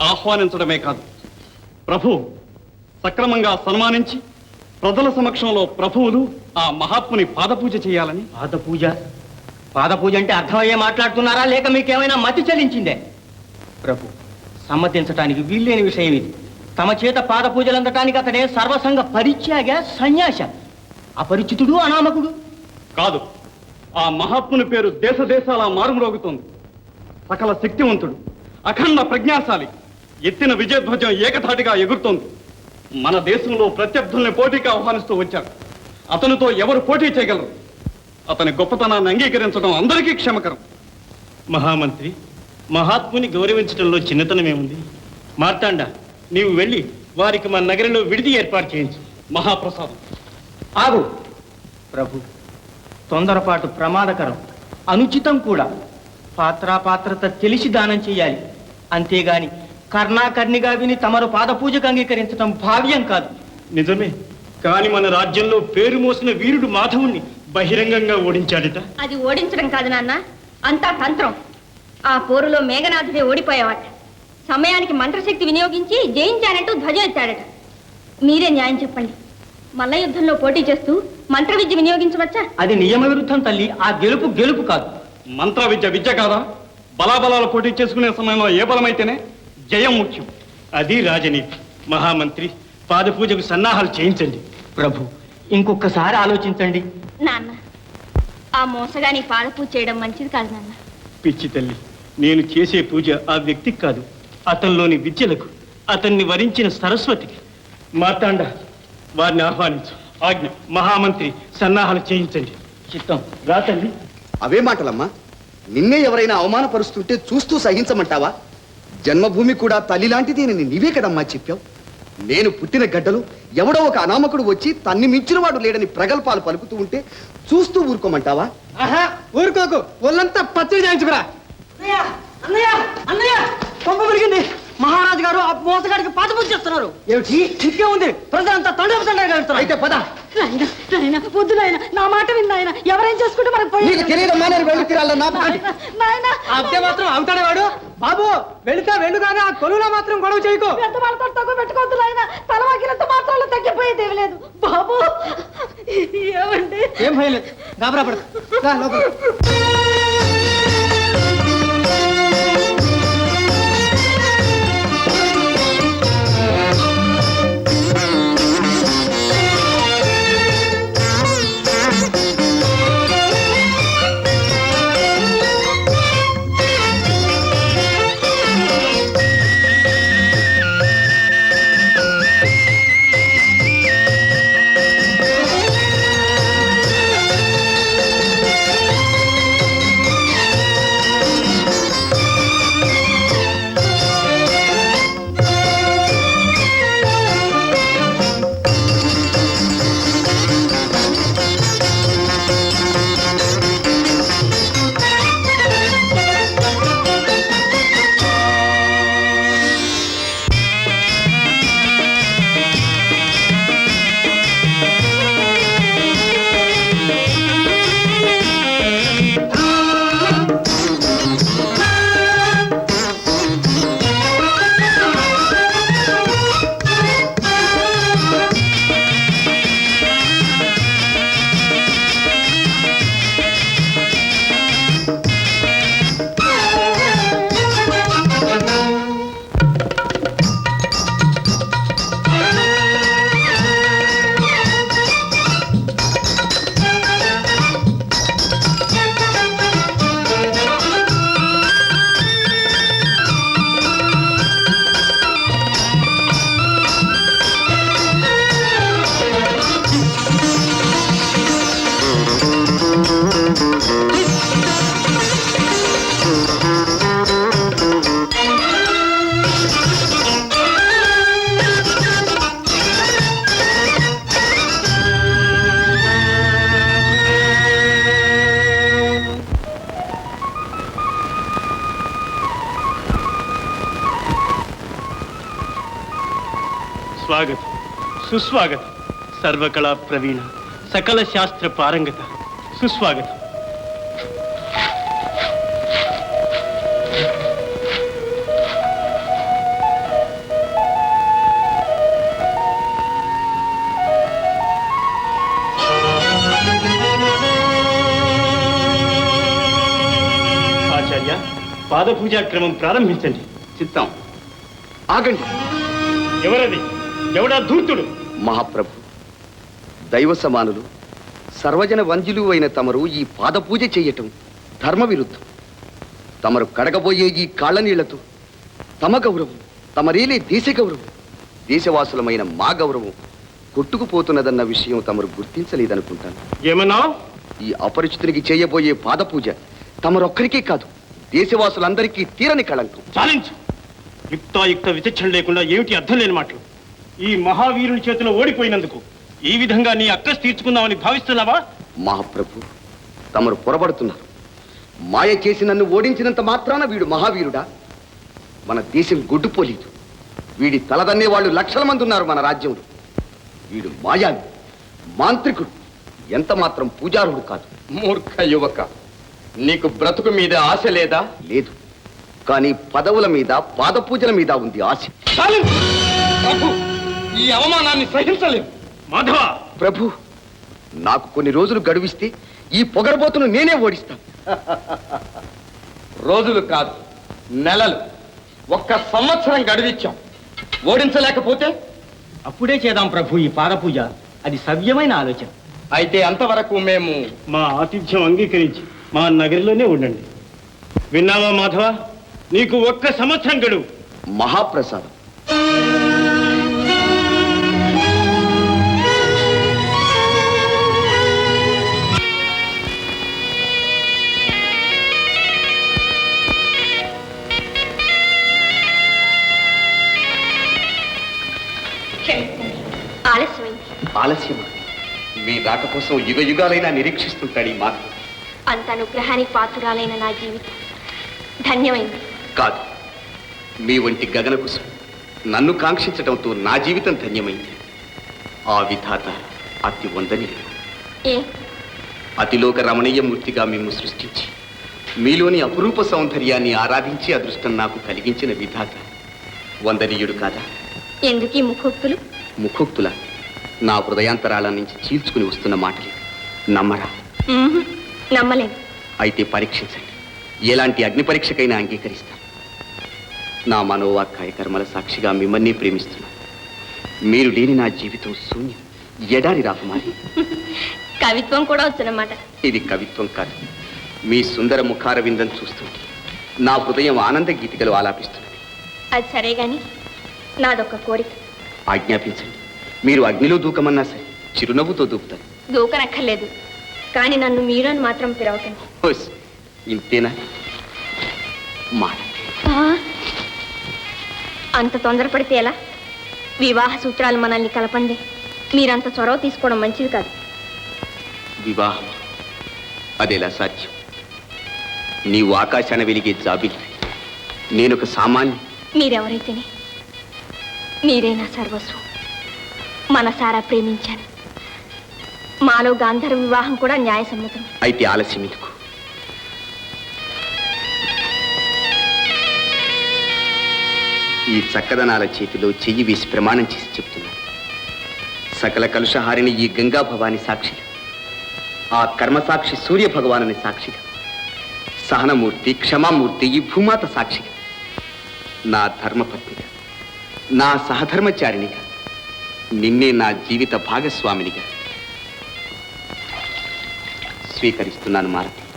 ఆహ్వానించడమే కాదు. ప్రభు సక్రమంగా సన్మానించి ప్రజల సమక్షంలో ప్రభువులు ఆ మహాత్ముని పాదపూజ చేయాలని. పాద పూజ పాద పూజ అంటే అర్థమయ్యే మాట్లాడుతున్నారా? లేక మీకేమైనా మతి చెల్లించిందే? ప్రభు సమ్మతించటానికి వీల్లేని విషయం ఇది. తమ చేత పాద పూజలు అందటానికి అతడే సర్వసంగ పరిత్యాగ సన్యాస. అపరిచితుడు అనామకుడు. కాదు ఆ మహాత్ముని పేరు దేశ దేశాల మారుమ్రోగుతోంది. సకల శక్తివంతుడు అఖండ ప్రజ్ఞాశాలి. ఎత్తిన విజయధ్వజం ఏకధాటిగా ఎగురుతోంది. మన దేశంలో ప్రత్యర్థుల్ని పోటీకి ఆహ్వానిస్తూ వచ్చాడు. అతనితో ఎవరు పోటీ చేయగలరు? అతని గొప్పతనాన్ని అంగీకరించడం అందరికీ క్షమకరం. మహామంత్రి మహాత్ముని గౌరవించడంలో చిన్నతనమేముంది మార్తాండ నీవు వెళ్ళి వారికి మన నగరంలో విడిది ఏర్పాటు చేయించు. మహాప్రసాదం. ఆగు. ప్రభు తొందరపాటు ప్రమాదకరం. అనుచితం కూడా. పాత్రాపాత్రత తెలిసి దానం చేయాలి. అంతేగాని కర్ణాకర్ణిగా విని తమరు పాదపూజకు అంగీకరించడం భావ్యం కాదు. నిజమే. కాని మన రాజ్యంలో పేరు మోసిన వీరుడు మాధవుణ్ణి బహిరంగంగా ఓడించాడట. అది ఓడించడం కాదు నాన్న. అంతా తంత్రం. ఆ పోరులో మేఘనాథుడే ఓడిపోయేవాట. సమయానికి మంత్రశక్తి వినియోగించి జయించానంటూ ధ్వజం ఎత్తాడట. మీరే న్యాయం చెప్పండి. మల్ల యుద్ధంలో పోటీ చేస్తూ మంత్ర విద్య వినియోగించవచ్చా? అది నియమ విరుద్ధం తల్లి. ఆ గెలుపు గెలుపు కాదు. మంత్ర విద్య విద్య కాదా? బలాబలాలు పోటీ చేసుకునే సమయంలో ఏ బలమైతేనే? జయం ముఖ్యం అది రాజనీతి. మహామంత్రి పాదపూజకు సన్నాహాలు చేయించండి. ప్రభు ఇంకొకసారి ఆలోచించండి. నాన్న ఆ మోసగాని పాదపూజ చేయడం మంచిది కాదు నాన్న. పిచ్చి తల్లి నేను చేసే పూజ ఆ వ్యక్తికి కాదు అతనిలోని విద్యలకు అతన్ని వరించిన సరస్వతికి. మార్తాండ వారిని ఆహ్వానించు. ఆజ్ఞ మహామంత్రి సన్నాహాలు చేయించండి. చిత్తం. రా తల్లి. అవే మాటలమ్మా. నిన్నే ఎవరైనా అవమానపరుస్తుంటే చూస్తూ సహించమంటావా? జన్మభూమి కూడా తల్లి లాంటిది అని నీవే కదమ్మా చెప్పావు. నేను పుట్టిన గడ్డలు ఎవడో ఒక అనామకుడు వచ్చి తన్ని మించిన వాడు లేడని ప్రగల్భాలు పలుకుతూ ఉంటే చూస్తూ ఊరుకోమంటావా? ఆహా ఊరుకోకు. ఒళ్ళంతా పచ్చడి చేయించుకురా. అన్నయ్య అన్నయ్య పంప పెరిగింది మహారాజు గారు ఆ మోసగాడికి పాత పూజ చేస్తున్నారు ఏమిటి? ఇంకే ఉంది. ప్రజలంతా తండ్రి అయితే పద. నాయన నాయన వద్దు నాయన. నా మాట విన్న ఆయన ఎవరేం చేసుకుంటే మనకు నీకు తెలియదమ్మా నేను వెళ్ళి తీరాలన్నా నాయన అంతే మాత్రం అవుతాడే వాడు బాబు వెళితే వెళ్ళు కానీ ఆ కొలువులో మాత్రం గొడవ చేయకు. పెద్ద వాళ్ళతో తగ్గు పెట్టుకోవద్దు నాయన. తల వాకినంత మాత్రాలు తగ్గిపోయేది ఏమీ లేదు. బాబు ఏమండి? ఏం భయం లేదు. గాబరా లోపల సుస్వాగత. సర్వకళా ప్రవీణ సకల శాస్త్ర పారంగత. సుస్వాగతం. ఆచార్య పాదపూజా క్రమం ప్రారంభించండి. చిత్తం. ఆగండి. ఎవరది? ఎవడా ధూర్తుడు? మహాప్రభు. దైవ సమానులు సర్వజన వంద్యులు అయిన తమరు ఈ పాదపూజ చేయటం ధర్మ విరుద్ధం తమరు కడగబోయే ఈ కాళ్ళ నీళ్ళతో తమ గౌరవం తమరేలే దేశ గౌరవం దేశవాసులమైన మా గౌరవం కొట్టుకుపోతున్నదన్న విషయం తమరు గుర్తించలేదనుకుంటాను. ఏమన్నావు ఈ అపరిచితునికి చేయబోయే పాదపూజ తమరొక్కరికే కాదు దేశవాసులందరికీ తీరని కళంకం. చాలించు. యుక్తాయుక్త విచక్షణ లేకుండా ఏమిటి అర్థం లేని మాటలు? ఈ మహావీరుని చేతిలో ఓడిపోయినందుకు ఈ విధంగా నీ అక్కస్ తీర్చుకుందామని భావిస్తున్నావా? మహాప్రభు తమరు పొరబడుతున్నారు. మాయ చేసి నన్ను ఓడించినంత మాత్రాన వీడు మహావీరుడా? మన దేశం గొడ్డుపోలేదు. వీడి తలదన్నే వాళ్ళు లక్షల మంది ఉన్నారు మన రాజ్యంలో. వీడు మాయావి మాంత్రికుడు ఎంత మాత్రం పూజారుడు కాదు. మూర్ఖ యువక నీకు బ్రతుకు మీద ఆశ లేదా? లేదు కానీ పదవుల మీద పాదపూజల మీద ఉంది ఆశ. ప్రభు! ఈ అవమానాన్ని సహించలేం. మాధవ! ప్రభు నాకు కొన్ని రోజులు గడువిస్తే ఈ పొగరబోతును నేనే ఓడిస్తాను. రోజులు కాదు నెలలు. ఒక్క సంవత్సరం గడివిచ్చాం. ఓడించలేకపోతే? అప్పుడే చేద్దాం ప్రభు ఈ పాదపూజ. అది సవ్యమైన ఆలోచన. అయితే అంతవరకు మేము మా ఆతిథ్యం అంగీకరించి మా నగరిలోనే ఉండండి. విన్నావా మాధవ? నీకు ఒక్క సంవత్సరం గడువు. మహాప్రసాదం. ఆలస్యమా? మీ రాక కోసం యుగ యుగాలైనా నిరీక్షిస్తుంటాడు ఈ మాధవ్. అంత అనుగ్రహానికి పాత్రురాలైన నా జీవితం. ధన్యమైంది. కాదు మీ వంటి గగన కుసం నన్ను కాంక్షించడంతో నా జీవితం ధన్యమైంది. ఆ విధాత అతి వందని ఏ? అతిలోక రమణీయ మూర్తిగా మేము సృష్టించి మీలోని అపురూప సౌందర్యాన్ని ఆరాధించే అదృష్టం నాకు కలిగించిన విధాత వందనీయుడు కాదా? ఎందుకు ముఖోక్తులు? ముఖోక్తుల? నా హృదయాంతరాల నుంచి చీల్చుకుని వస్తున్న మాటలు. నమ్మరా? మ్మ్హ్. నమ్మలేను. అయితే పరీక్షించండి. ఎలాంటి అగ్ని పరీక్షకైనా అంగీకరిస్తాను. నా మనోవాక్కాయ కర్మల సాక్షిగా మిమ్మల్ని ప్రేమిస్తున్నాను. మీరు లేని నా జీవితం శూన్యం. ఎడారి రాకుమారి కవిత్వం కూడా వచ్చనమాట ఇది కవిత్వం కాదు. మీ సుందర ముఖార విందం చూస్తుంటే నా హృదయం ఆనంద గీతికలు ఆలాపిస్తున్నది. అది సరే గాని నాదొక్క కోరిక. ఆజ్ఞాపించండి. మీరు అగ్నిలో దూకమన్నా సరే చిరునవ్వుతో దూకుతాను దూకనక్కర్లేదు. కానీ నన్ను మీరు అని మాత్రం పిలవకండి. ఇంతేనా? మాట అంత తొందరపడితే ఎలా? వివాహ సూత్రాలు మనల్ని కలపండి. మీరంత చొరవ తీసుకోవడం మంచిది కాదు. వివాహం. అదెలా సాధ్యం? నీవు ఆకాశాన వెలిగే జాబిలి. నేనొక సామాన్య మీరెవరైతేనే? మీరే నా సర్వస్వం? మనసారా ప్రేమించాను. మాలో గాంధర్వ వివాహం కూడా న్యాయసమ్మతం. అయితే ఆలస్యం ఎందుకు? ఈ చక్కదనాల చేతిలో చెయ్యి వేసి ప్రమాణం చేసి చెప్తున్నాను సకల కలుషహారిని ఈ గంగా భవాని సాక్షిగా ఆ కర్మసాక్షి సూర్య భగవానుని సాక్షిగా సహనమూర్తి క్షమామూర్తి ఈ భూమాత సాక్షిగా నా ధర్మపత్నిగా నా సహధర్మచారిణిగా నిన్నే నా జీవిత భాగస్వామినిగా. స్వీకరిస్తున్నాను మారతి.